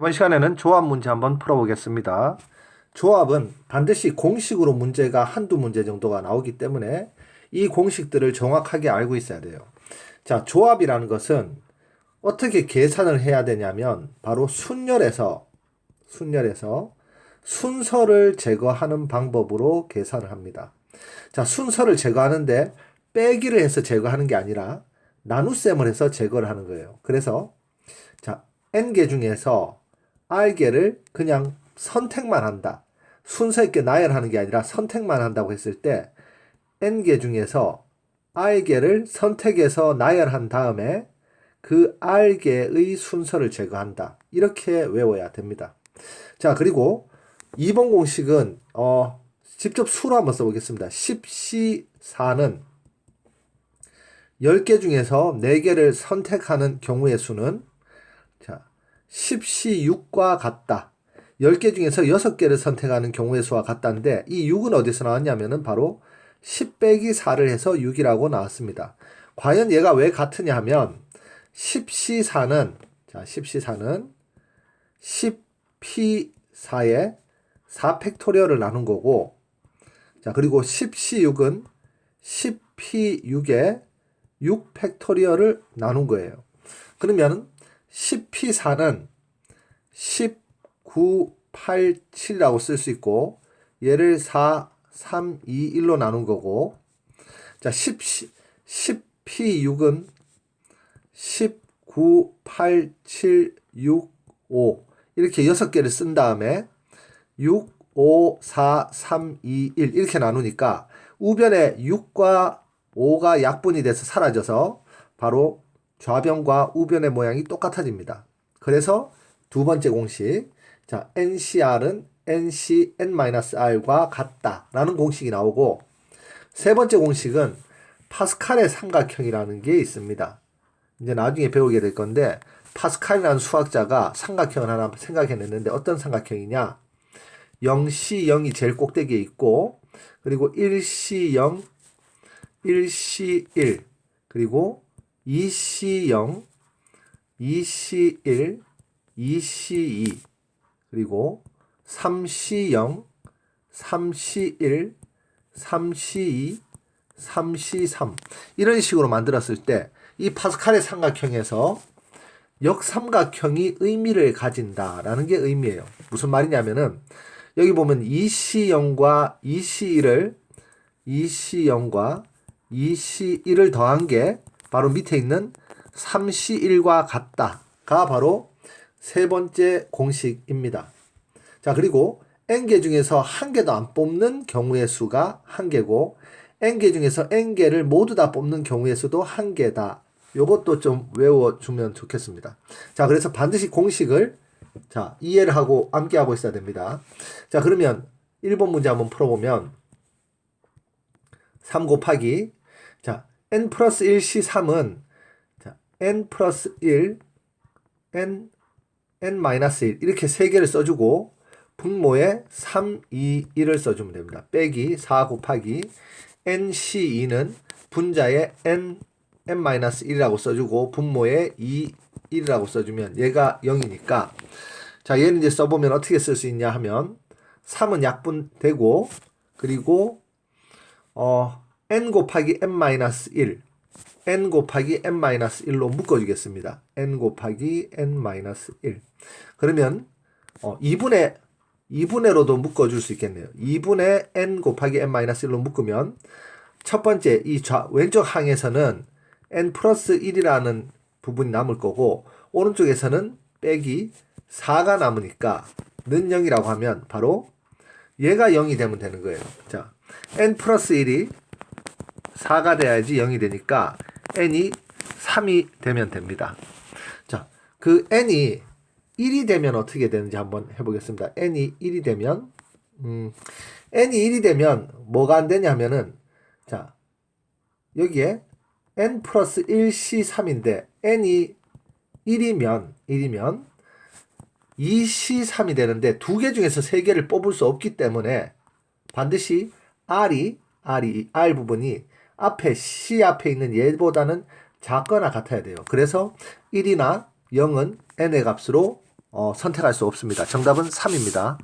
이번 시간에는 조합 문제 한번 풀어보겠습니다. 조합은 반드시 공식으로 문제가 한두 문제 정도가 나오기 때문에 이 공식들을 정확하게 알고 있어야 돼요. 자, 조합이라는 것은 어떻게 계산을 해야 되냐면 바로 순열에서 순열에서 순서를 제거하는 방법으로 계산을 합니다. 자, 순서를 제거하는데 빼기를 해서 제거하는 게 아니라 나눗셈을 해서 제거를 하는 거예요. 그래서 자, n개 중에서 r개를 그냥 선택만 한다. 순서 있게 나열하는 게 아니라 선택만 한다고 했을 때 n개 중에서 r개를 선택해서 나열한 다음에 그 r개의 순서를 제거한다. 이렇게 외워야 됩니다. 자, 그리고 2번 공식은 어, 직접 수로 한번 써보겠습니다. 10C4는 10개 중에서 4개를 선택하는 경우의 수는 자, 10C6과 같다. 10개 중에서 6개를 선택하는 경우의 수와 같다는데 이 6은 어디서 나왔냐면은 바로 10 빼기 4를 해서 6이라고 나왔습니다. 과연 얘가 왜 같으냐 하면 10C4는 자, 10C4는 10P4에 4 팩토리얼을 나눈 거고 자, 그리고 10C6은 10P6에 6 팩토리얼을 나눈 거예요. 그러면 10P4는 1987이라고 쓸 수 있고 얘를 4, 3, 2, 1로 나눈 거고. 자 10, 10P6은 19, 8, 7, 6, 5 이렇게 6개를 쓴 다음에 6, 5, 4, 3, 2, 1 이렇게 나누니까 우변에 6과 5가 약분이 돼서 사라져서 바로 좌변과 우변의 모양이 똑같아집니다. 그래서 두 번째 공식 자 NCR은 NCN-R과 같다라는 공식이 나오고 세 번째 공식은 파스칼의 삼각형이라는 게 있습니다. 이제 나중에 배우게 될 건데 파스칼이라는 수학자가 삼각형을 하나 생각해냈는데 어떤 삼각형이냐 0C0이 제일 꼭대기에 있고 그리고 1C0 1C1 그리고 2C0 2C1 2C2 그리고 3C0 3C1 3C2 3C3 이런 식으로 만들었을 때 이 파스칼의 삼각형에서 역삼각형이 의미를 가진다라는 게 의미예요. 무슨 말이냐면은 여기 보면 2C0과 2C1을 2C0과 2C1을 더한 게 바로 밑에 있는 3C1과 같다가 바로 세 번째 공식입니다. 자, 그리고 n개 중에서 한 개도 안 뽑는 경우의 수가 한 개고 n개 중에서 n개를 모두 다 뽑는 경우의 수도 한 개다. 요것도 좀 외워주면 좋겠습니다. 자, 그래서 반드시 공식을 자, 이해를 하고 암기하고 있어야 됩니다. 자, 그러면 1번 문제 한번 풀어보면 3 곱하기 자, n 플러스 1c3은 자, n 플러스 1 n n 마이너스 1 이렇게 세 개를 써주고 분모에 3, 2, 1을 써주면 됩니다. 빼기 4 곱하기 nc2는 분자에 n n-1이라고 써주고 분모에 2, 1이라고 써주면 얘가 0이니까 자 얘는 이제 써보면 어떻게 쓸 수 있냐 하면 3은 약분되고 그리고 어 n 곱하기 n-1 n 곱하기 n-1로 묶어주겠습니다. n 곱하기 n-1 그러면 어 2분의 2분의로도 묶어줄 수 있겠네요. 2분의 n 곱하기 n-1로 묶으면 첫 번째 이 좌, 왼쪽 항에서는 n 플러스 1이라는 부분이 남을 거고 오른쪽에서는 빼기 4가 남으니까 는 0이라고 하면 바로 얘가 0이 되면 되는 거예요. 자, n 플러스 1이 4가 돼야지 0이 되니까 n이 3이 되면 됩니다. 자, 그 n이 1이 되면 어떻게 되는지 한번 해보겠습니다. n이 1이 되면 음, n이 1이 되면 뭐가 안 되냐면은 자 여기에 n 플러스 1c3인데 n이 1이면 1이면 2c3이 되는데 두 개 중에서 세 개를 뽑을 수 없기 때문에 반드시 r이 r이 r 부분이 앞에 c 앞에 있는 얘보다는 작거나 같아야 돼요. 그래서 1이나 0은 n의 값으로 어, 선택할 수 없습니다. 정답은 3입니다.